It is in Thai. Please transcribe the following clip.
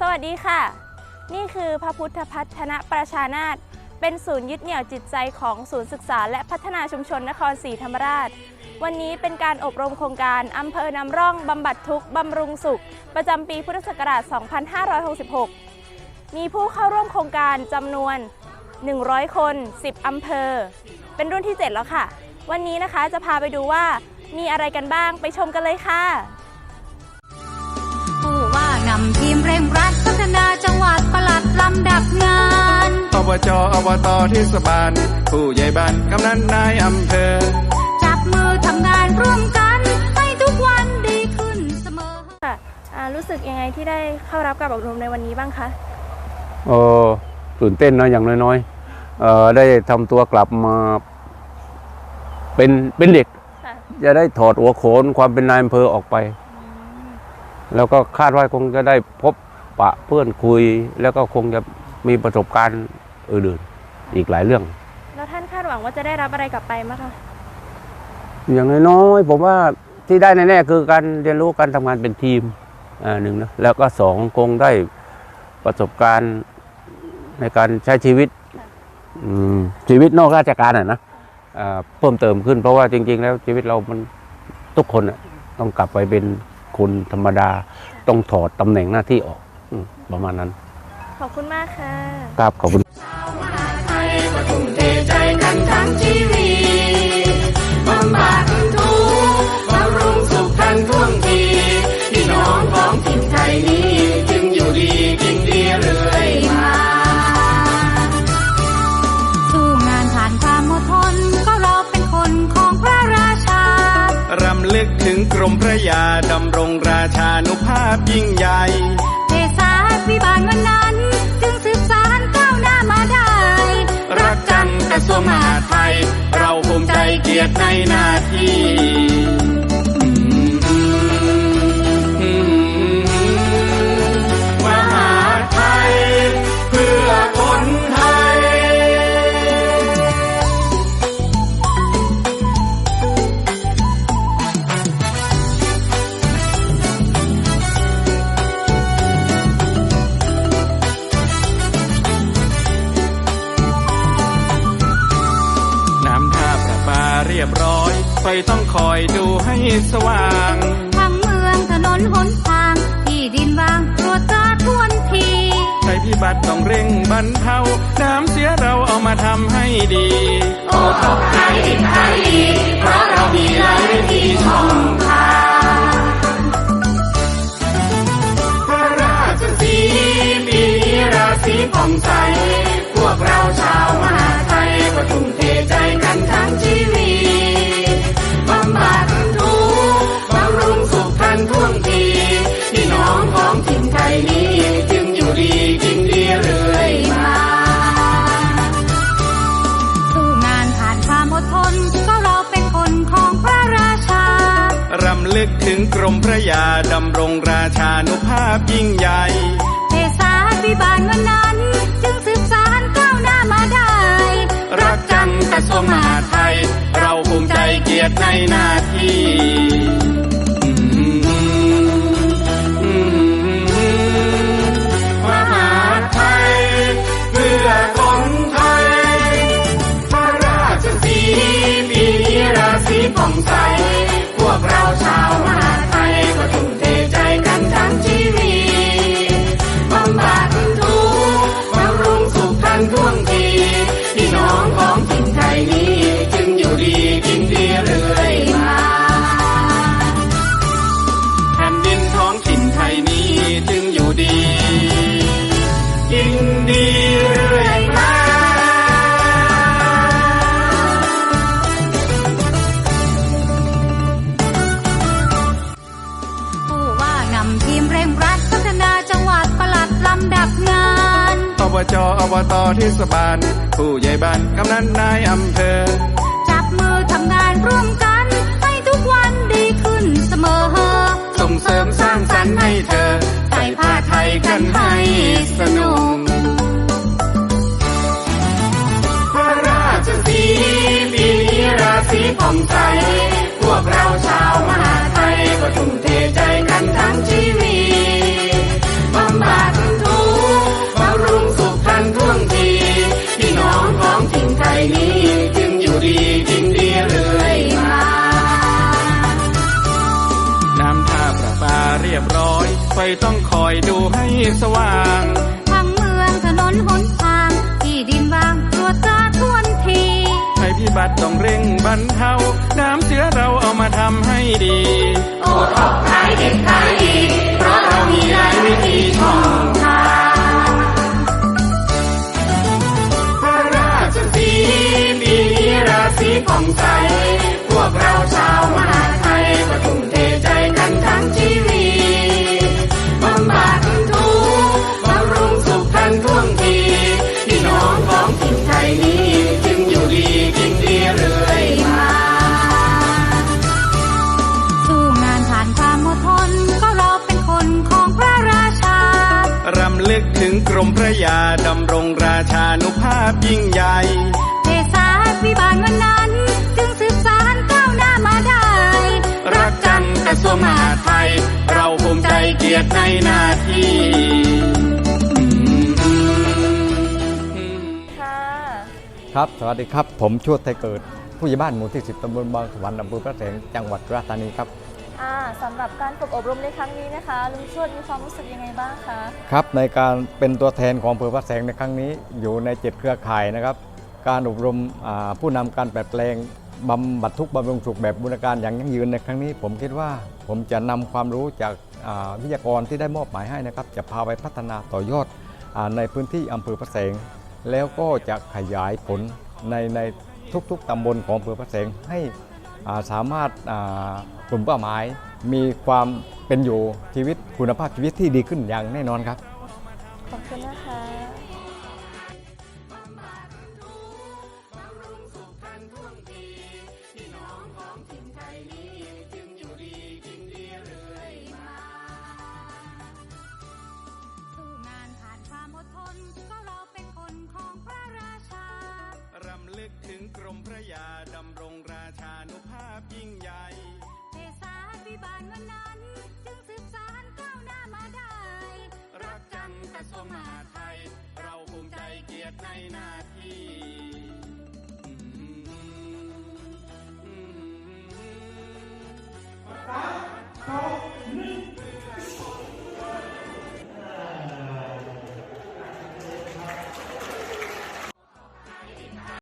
สวัสดีค่ะ นี่คือพระพุทธพัฒนประชานาตเป็นศูนย์ยึดเหนี่ยวจิตใจของศูนย์ศึกษา และพัฒนาชุมชนนครศรีธรรมราช วันนี้เป็นการอบรมโครงการอำเภอนำร่องบำบัดทุกข์บำรุงสุข ประจำปีพุทธศักราช 2566 มีผู้เข้าร่วมโครงการจำนวน 100 คน 10 อำเภอ เป็นรุ่นที่ 7 แล้วค่ะ วันนี้นะคะจะพาไปดูว่ามีอะไรกันบ้างไปชมกันเลยค่ะ ผู้ว่านำที่ นาจังหวัดปลัดลำดับงานอบจอบตเทศบาล ผู้ใหญ่บ้านกำนันนายอำเภอ จับมือทำงานร่วมกันให้ทุกวันดีขึ้นเสมอค่ะอ่ารู้สึกยังไงที่ได้เข้ารับการอบรมในวันนี้บ้างคะ เออตื่นเต้นนะอย่างน้อยๆเออได้ทำตัวกลับมาเป็นเป็นเด็ก ค่ะจะได้ถอดหัวโขนความเป็นนายอำเภอออกไป แล้วก็คาดว่าคงจะได้พบ ปะเพื่อนคุยแล้วก็คงจะมีประสบการณ์อื่นๆอีกหลายเรื่อง แล้วท่านคาดหวังว่าจะได้รับอะไรกลับไปไหมคะอย่างน้อยๆผมว่าที่ได้แน่ๆคือการเรียนรู้การทำงานเป็นทีมอ่าหนึ่งนะแล้วก็สองคงได้ประสบการณ์ในการใช้ชีวิตอืมชีวิตนอกราชการอะนะอ่าเพิ่มเติมขึ้น เพราะว่าจริง ๆ แล้วชีวิตเรามันทุกคนอะต้องกลับไปเป็นคนธรรมดา ต้องถอดตำแหน่งหน้าที่ออก อืมประมาณนั้น ขอบคุณมากค่ะ ครับขอบคุณ ไทยก็ทุ่มเทใจกันทั้งชีวิตบำบัดทุกข์บำรุงสุขทันท่วงทีพี่น้องของถิ่นไทยนี้จึงอยู่ดีกินดีเรื่อยมา สู้งานผ่านความอดทนก็เราเป็นคนของพระราชา รำลึกถึงกรมพระยาดำรงราชานุภาพยิ่งใหญ่ิบาลวันนั้น จึงสืบสารก้าวหน้ามาได้ รักกันกระทรวงมหาดไทย เราภูมิใจเกียรติในหน้าที่ เรียบร้อยไฟต้องคอยดูให้สว่างทั้งเมืองถนนหนทาง ที่ดินวางตรวจตราทวนทีภัยพิบัติต้องเร่งบรรเทาน้ำเสียเราเอามาทำให้ดี โอ้ ลึกถึงกรมพระยาดำรงราชานุภาพยิ่งใหญ่เทศาพิบาลวันนั้น จึงสืบสารก้าวหน้ามาได้ รักกันกระทรวงมหาดไทย เราภูมิใจเกียรติในหน้าที่ อบจอบตเทศบาล ผู้ใหญ่บ้านกำนันนายอำเภอ จับมือทำงานร่วมกัน ให้ทุกวันดีขึ้นเสมอ ส่งเสริมสร้างสรรค์ให้เธอใส่ผ้าไทยกันให้สนุกพระราชสีปีนี้ราศีผ่องใส พวกเราชาวมหาไทยก็ทุ่มเท สว่างทั้งเมืองถนนหนทาง ที่ดินว่างตรวจตราทวนทีภัยพิบัติต้องเร่งบรรเทาน้ำเสียเราเอามาทำให้ดี โอท็อปขายดิบขายดี เพราะเรามีหลายวิธีช่องทางพระราชสีปีนี้ราศีผ่องใส พวกเราชาวมหา นุภาพยิ่งใหญ่เทศาพิบาลวันนั้นจึงสืบสารก้าวหน้ามาได้ รักจังกระทรวงมหาดไทย เราภูมิใจเกียรติในหน้าที่ค่ะครับ สวัสดีครับ ผมชวดไทยเกิด ผู้ใหญ่บ้านหมู่ที่ 10ตำบลบางสวรรค์อำเภอพระแสงจังหวัดราชธานีครับ อ่าสำหรับการฝึกอบรมในครั้งนี้นะคะ ลุงชวดมีความรู้สึกยังไงบ้างคะ ครับในการเป็นตัวแทนของอำเภอพระแสงในครั้งนี้อยู่ในเจ็ดเครือข่ายนะครับ การอบรมอ่าผู้นำการแปลแปลงบำบัดทุกข์บำรุงสุขแบบบูรณาการอย่างยั่งยืนในครั้งนี้ ผมคิดว่าผมจะนำความรู้จากอ่าวิทยากรที่ได้มอบหมายให้นะครับ จะพาไปพัฒนาต่อยอดอาในพื้นที่อำเภอพระแสง แล้วก็จะขยายผลในในทุกๆตำบลของอำเภอพระแสงให้ สามารถอ่ากลุ่มเป้าหมาย มีความเป็นอยู่ชีวิตคุณภาพชีวิตที่ดีขึ้นอย่างแน่นอนครับ ขอบคุณนะคะสู้งานผ่านความอดทนก็เราเป็นคนของพระราชารำลึกถึงกรมพระยาดำรง มหาไทย เราภูมิใจเกียรติในหน้าที่